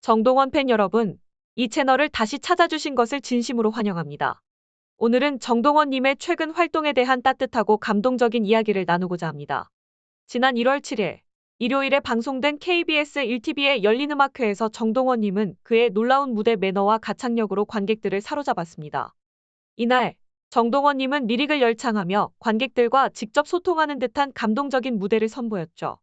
정동원 팬 여러분, 이 채널을 다시 찾아주신 것을 진심으로 환영합니다. 오늘은 정동원님의 최근 활동에 대한 따뜻하고 감동적인 이야기를 나누고자 합니다. 지난 1월 7일, 일요일에 방송된 KBS 1TV의 열린음악회에서 정동원님은 그의 놀라운 무대 매너와 가창력으로 관객들을 사로잡았습니다. 이날, 정동원님은 리릭을 열창하며 관객들과 직접 소통하는 듯한 감동적인 무대를 선보였죠.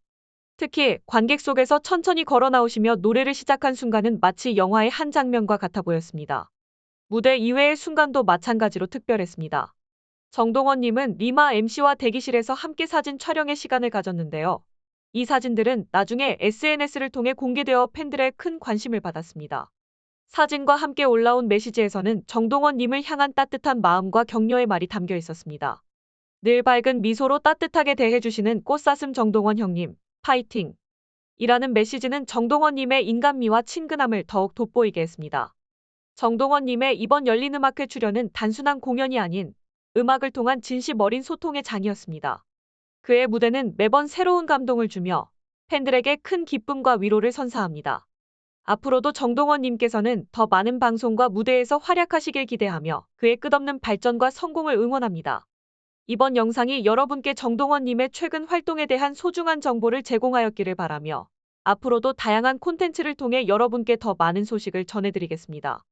특히 관객 속에서 천천히 걸어 나오시며 노래를 시작한 순간은 마치 영화의 한 장면과 같아 보였습니다. 무대 이외의 순간도 마찬가지로 특별했습니다. 정동원님은 리마 MC와 대기실에서 함께 사진 촬영의 시간을 가졌는데요. 이 사진들은 나중에 SNS를 통해 공개되어 팬들의 큰 관심을 받았습니다. 사진과 함께 올라온 메시지에서는 정동원님을 향한 따뜻한 마음과 격려의 말이 담겨 있었습니다. 늘 밝은 미소로 따뜻하게 대해주시는 꽃사슴 정동원 형님, 파이팅! 이라는 메시지는 정동원님의 인간미와 친근함을 더욱 돋보이게 했습니다. 정동원님의 이번 열린음악회 출연은 단순한 공연이 아닌 음악을 통한 진심 어린 소통의 장이었습니다. 그의 무대는 매번 새로운 감동을 주며 팬들에게 큰 기쁨과 위로를 선사합니다. 앞으로도 정동원님께서는 더 많은 방송과 무대에서 활약하시길 기대하며 그의 끝없는 발전과 성공을 응원합니다. 이번 영상이 여러분께 정동원님의 최근 활동에 대한 소중한 정보를 제공하였기를 바라며 앞으로도 다양한 콘텐츠를 통해 여러분께 더 많은 소식을 전해드리겠습니다.